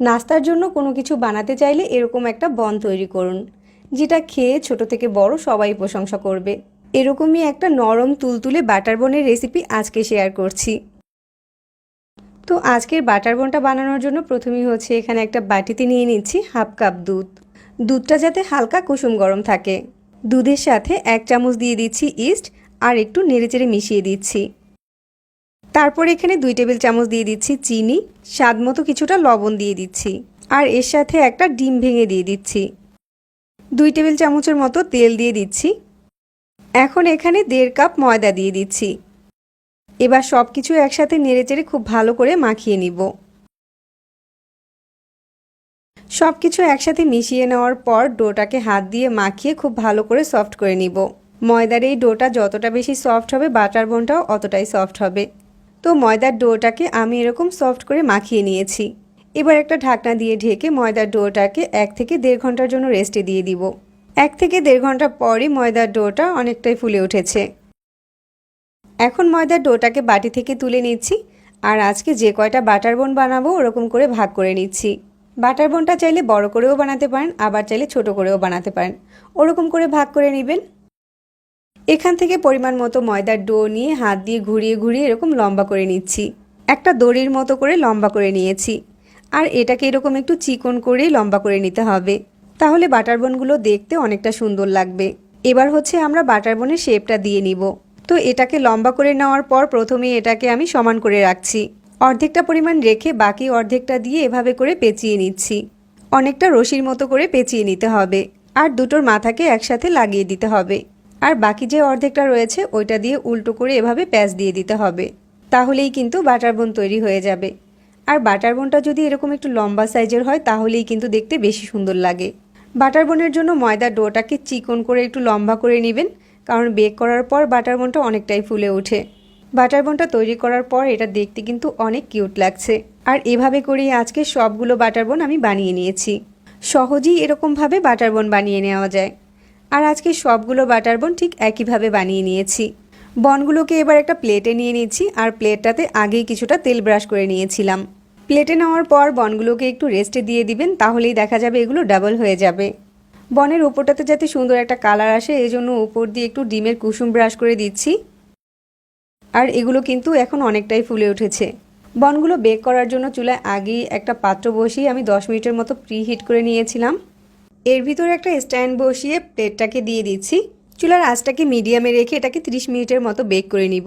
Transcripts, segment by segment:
নাস্তার জন্য কোনো কিছু বানাতে চাইলে এরকম একটা বন তৈরি করুন, যেটা খেয়ে ছোট থেকে বড় সবাই প্রশংসা করবে। এরকমই একটা নরম তুলতুলে বাটার বনের রেসিপি আজকে শেয়ার করছি। তো আজকের বাটার বনটা বানানোর জন্য প্রথমেই হচ্ছে এখানে একটা বাটিতে নিয়ে নিচ্ছি হাফ কাপ দুধ। দুধটা যাতে হালকা কুসুম গরম থাকে। দুধের সাথে এক চামচ দিয়ে দিচ্ছি ইস্ট আর একটু নেড়েচেড়ে মিশিয়ে দিচ্ছি। তারপর এখানে দুই টেবিল চামচ দিয়ে দিচ্ছি চিনি, স্বাদ মতো কিছুটা লবণ দিয়ে দিচ্ছি, আর এর সাথে একটা ডিম ভেঙে দিয়ে দিচ্ছি। দুই টেবিল চামচের মতো তেল দিয়ে দিচ্ছি। এখন এখানে দেড় কাপ ময়দা দিয়ে দিচ্ছি। এবার সব কিছু একসাথে নেড়েচেড়ে খুব ভালো করে মাখিয়ে নিব। সব কিছু একসাথে মিশিয়ে নেওয়ার পর ডোটাকে হাত দিয়ে মাখিয়ে খুব ভালো করে সফট করে নিব। ময়দার এই ডোটা যতটা বেশি সফট হবে, বাটার বোনটাও অতটাই সফট হবে। তো ময়দার ডোটাকে আমি এরকম সফট করে মাখিয়ে নিয়েছি। এবার একটা ঢাকনা দিয়ে ঢেকে ময়দার ডোটাকে এক থেকে দেড় ঘণ্টার জন্য রেস্টে দিয়ে দিব। এক থেকে দেড় ঘণ্টা পরই ময়দার ডোটা অনেকটাই ফুলে উঠেছে। এখন ময়দার ডোটাকে বাটি থেকে তুলে নিচ্ছি আর আজকে যে কয়টা বাটার বোন বানাবো ওরকম করে ভাগ করে নিচ্ছি। বাটার বোনটা চাইলে বড় করেও বানাতে পারেন, আবার চাইলে ছোট করেও বানাতে পারেন। ওরকম করে ভাগ করে নেবেন। এখান থেকে পরিমাণ মতো ময়দার ডো নিয়ে হাত দিয়ে ঘুরিয়ে ঘুরিয়ে এরকম লম্বা করে নিচ্ছি। একটা দড়ির মতো করে লম্বা করে নিয়েছি। আর এটাকে এরকম একটু চিকন করেই লম্বা করে নিতে হবে। তাহলে বাটার বোনগুলো দেখতে অনেকটা সুন্দর লাগবে। এবার হচ্ছে আমরা বাটার বোনের শেপটা দিয়ে নিব। তো এটাকে লম্বা করে নেওয়ার পর প্রথমে এটাকে আমি সমান করে রাখছি। অর্ধেকটা পরিমাণ রেখে বাকি অর্ধেকটা দিয়ে এভাবে করে পেঁচিয়ে নিচ্ছি। অনেকটা রশির মতো করে পেঁচিয়ে নিতে হবে। আর দুটোর মাথাকে একসাথে লাগিয়ে দিতে হবে। আর বাকি যে অর্ধেকটা রয়েছে, ওইটা দিয়ে উল্টো করে এভাবে প্যাচ দিয়ে দিতে হবে। তাহলেই কিন্তু বাটার বোন তৈরি হয়ে যাবে। আর বাটার বোনটা যদি এরকম একটু লম্বা সাইজের হয়, তাহলেই কিন্তু দেখতে বেশি সুন্দর লাগে। বাটার বোনের জন্য ময়দার ডোটাকে চিকন করে একটু লম্বা করে নেবেন, কারণ বেক করার পর বাটার বোনটা অনেকটাই ফুলে ওঠে। বাটার বোনটা তৈরি করার পর এটা দেখতে কিন্তু অনেক কিউট লাগছে। আর এভাবে করেই আজকে সবগুলো বাটার বোন আমি বানিয়ে নিয়েছি। সহজেই এরকমভাবে বাটার বোন বানিয়ে নেওয়া যায়। আর আজকে সবগুলো বাটার বন ঠিক একইভাবে বানিয়ে নিয়েছি। বনগুলোকে এবার একটা প্লেটে নিয়ে নিচ্ছি আর প্লেটটাতে আগেই কিছুটা তেল ব্রাশ করে নিয়েছিলাম। প্লেটে নেওয়ার পর বনগুলোকে একটু রেস্টে দিয়ে দিবেন, তাহলেই দেখা যাবে এগুলো ডাবল হয়ে যাবে। বনের উপরটাতে যাতে সুন্দর একটা কালার আসে এই জন্য উপর দিয়ে একটু ডিমের কুসুম ব্রাশ করে দিচ্ছি। আর এগুলো কিন্তু এখন অনেকটাই ফুলে উঠেছে। বনগুলো বেক করার জন্য চুলায় আগেই একটা পাত্র বসিয়ে আমি দশ মিনিটের মতো প্রি হিট করে নিয়েছিলাম। এর ভিতরে একটা স্ট্যান্ড বসিয়ে প্লেটটাকে দিয়ে দিচ্ছি। চুলার আঁচটাকে মিডিয়ামে রেখে এটাকে 30 মিনিটের মতো বেক করে নিব।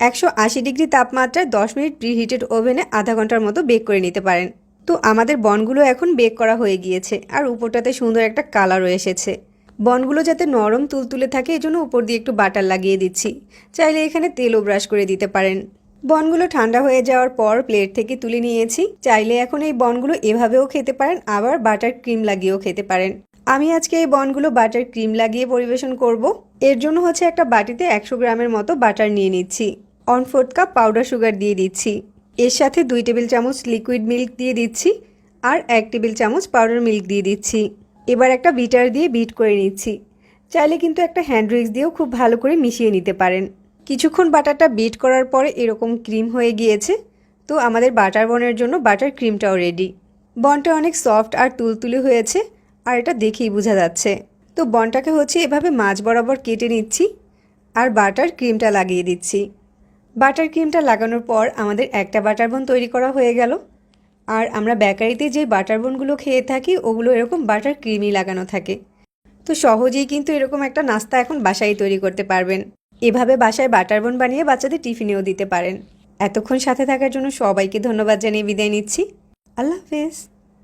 একশো আশি ডিগ্রি তাপমাত্রায় দশ মিনিট প্রি হিটেড ওভেনে আধা ঘণ্টার মতো বেক করে নিতে পারেন। তো আমাদের বনগুলো এখন বেক করা হয়ে গিয়েছে আর উপরটাতে সুন্দর একটা কালারও এসেছে। বনগুলো যাতে নরম তুলতুলে থাকে এই জন্য উপর দিয়ে একটু বাটার লাগিয়ে দিচ্ছি। চাইলে এখানে তেলও ব্রাশ করে দিতে পারেন। বনগুলো ঠান্ডা হয়ে যাওয়ার পর প্লেট থেকে তুলে নিয়েছি। চাইলে এখন এই বনগুলো এভাবেও খেতে পারেন, আবার বাটার ক্রিম লাগিয়েও খেতে পারেন। আমি আজকে এই বনগুলো বাটার ক্রিম লাগিয়ে পরিবেশন করব। এর জন্য হচ্ছে একটা বাটিতে একশো গ্রামের মতো বাটার নিয়ে নিচ্ছি। One fourth cup powder sugar দিয়ে দিচ্ছি। এর সাথে দুই টেবিল চামচ লিকুইড মিল্ক দিয়ে দিচ্ছি আর এক টেবিল চামচ পাউডার মিল্ক দিয়ে দিচ্ছি। এবার একটা বিটার দিয়ে বিট করে নিচ্ছি। চাইলে কিন্তু একটা হ্যান্ড রিক্স দিয়েও খুব ভালো করে মিশিয়ে নিতে পারেন। কিছুক্ষণ বাটারটা বিট করার পরে এরকম ক্রিম হয়ে গিয়েছে। তো আমাদের বাটার বনের জন্য বাটার ক্রিমটাও রেডি বনটা অনেক সফট আর তুলতুলে হয়েছে, আর এটা দেখেই বোঝা যাচ্ছে। তো বনটাকে হচ্ছে এভাবে মাছ বরাবর কেটে নিচ্ছি, আর বাটার ক্রিমটা লাগিয়ে দিচ্ছি। বাটার ক্রিমটা লাগানোর পর আমাদের একটা বাটার বন তৈরি করা হয়ে গেল। আর আমরা বেকারিতে যে বাটার বনগুলো খেয়ে থাকি, ওগুলো এরকম বাটার ক্রিমই লাগানো থাকে। তো সহজেই কিন্তু এরকম একটা নাস্তা এখন বাসায় তৈরি করতে পারবেন। এভাবে বাসায় বাটার বোন বানিয়ে বাচ্চাদের টিফিনেও দিতে পারেন। এতক্ষণ সাথে থাকার জন্য সবাইকে ধন্যবাদ জানিয়ে বিদায় নিচ্ছি। আল্লাহ হাফেজ।